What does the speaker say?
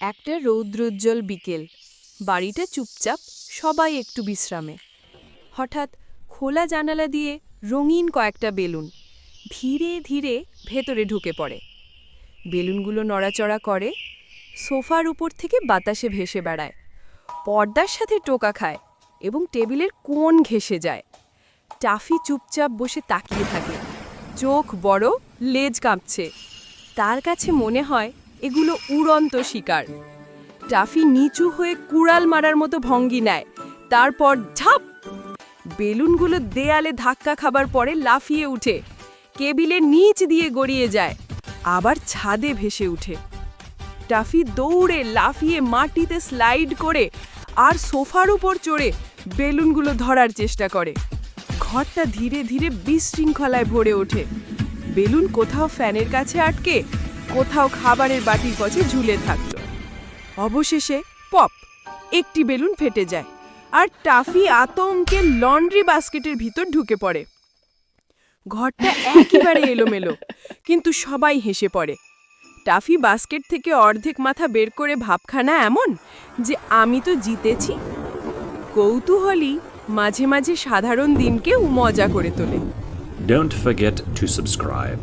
একটা রৌদ্রোজ্জ্বল বিকেল। বাড়িটা চুপচাপ, সবাই একটু বিশ্রামে। হঠাৎ খোলা জানালা দিয়ে রঙিন কয়েকটা বেলুন ধীরে ধীরে ভেতরে ঢুকে পড়ে। বেলুনগুলো নড়াচড়া করে, সোফার উপর থেকে বাতাসে ভেসে বেড়ায়। পর্দার সাথে টোকা খায় এবং টেবিলের কোণ ঘেসে যায়। টাফি চুপচাপ বসে তাকিয়ে থাকে। চোখ বড়, লেজ কাঁপছে। তার কাছে মনে হয় এগুলো উড়ন্ত শিকার। টাফি নিচু হয়ে কুড়াল মারার মতো ভঙ্গি নেয়। তারপর ঝাপ! বেলুনগুলো দেয়ালে ধাক্কা খাবার পরে লাফিয়ে উঠে। কেবিলের নিচ দিয়ে গড়িয়ে যায়। আবার ছাদে ভেসে উঠে। টাফি দৌড়ে লাফিয়ে মাটিতে স্লাইড করে আর সোফার উপর চড়ে বেলুনগুলো ধরার চেষ্টা করে। ঘরটা ধীরে ধীরে বিশৃঙ্খলায় ভরে ওঠে। বেলুন কোথাও ফ্যানের কাছে আটকে কোথাও খাবারের বাটির কাছে ঝুলে থাকত অবশেষে পপ, একটি বেলুন ফেটে যায় আর টাফি আতঙ্কে লন্ড্রি বাস্কেটের ভিতর ঢুকে পড়ে। ঘরটা একেবারে এলোমেলো, কিন্তু সবাই হেসে পড়ে। টাফি বাস্কেট থেকে অর্ধেক মাথা বের করে ভাবখানা এমন যে, আমি তো জিতেছি। কৌতূহলী মাঝে মাঝে সাধারণ দিনকেও মজা করে তোলে। Don't forget to subscribe.